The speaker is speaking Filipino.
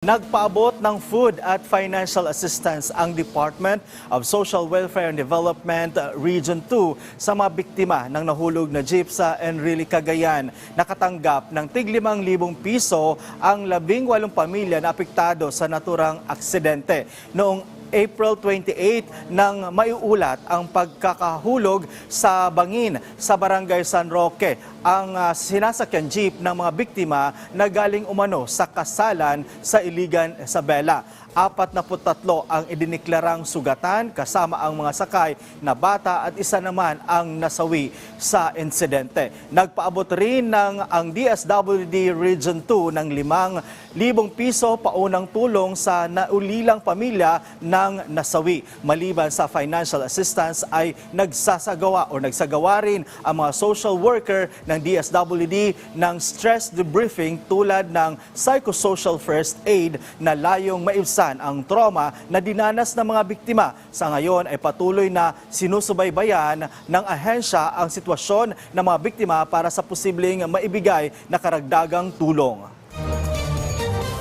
Nagpaabot ng food at financial assistance ang Department of Social Welfare and Development uh, Region 2 sa mga biktima ng nahulog na jeep sa Enrile, Cagayan. Nakatanggap ng tig 5,000 piso ang labing walong pamilya na apektado sa naturang aksidente. Noong April 28 nang maiulat ang pagkakahulog sa bangin sa Barangay San Roque. Ang ah, sinasakyan jeep ng mga biktima na galing umano sa kasalan sa Iligan, Isabela. 43 ang idiniklarang sugatan kasama ang mga sakay na bata at isa naman ang nasawi sa insidente. Nagpaabot rin ng ang DSWD Region 2 ng 5,000 piso paunang tulong sa naulilang pamilya ng nasawi. Maliban sa financial assistance ay nagsasagawa o nagsagawa rin ang mga social worker ng DSWD ng stress debriefing tulad ng psychosocial first aid na layong maibsan ang trauma na dinanas ng mga biktima. Sa ngayon ay patuloy na sinusubaybayan ng ahensya ang sitwasyon ng mga biktima para sa posibleng maibigay na karagdagang tulong.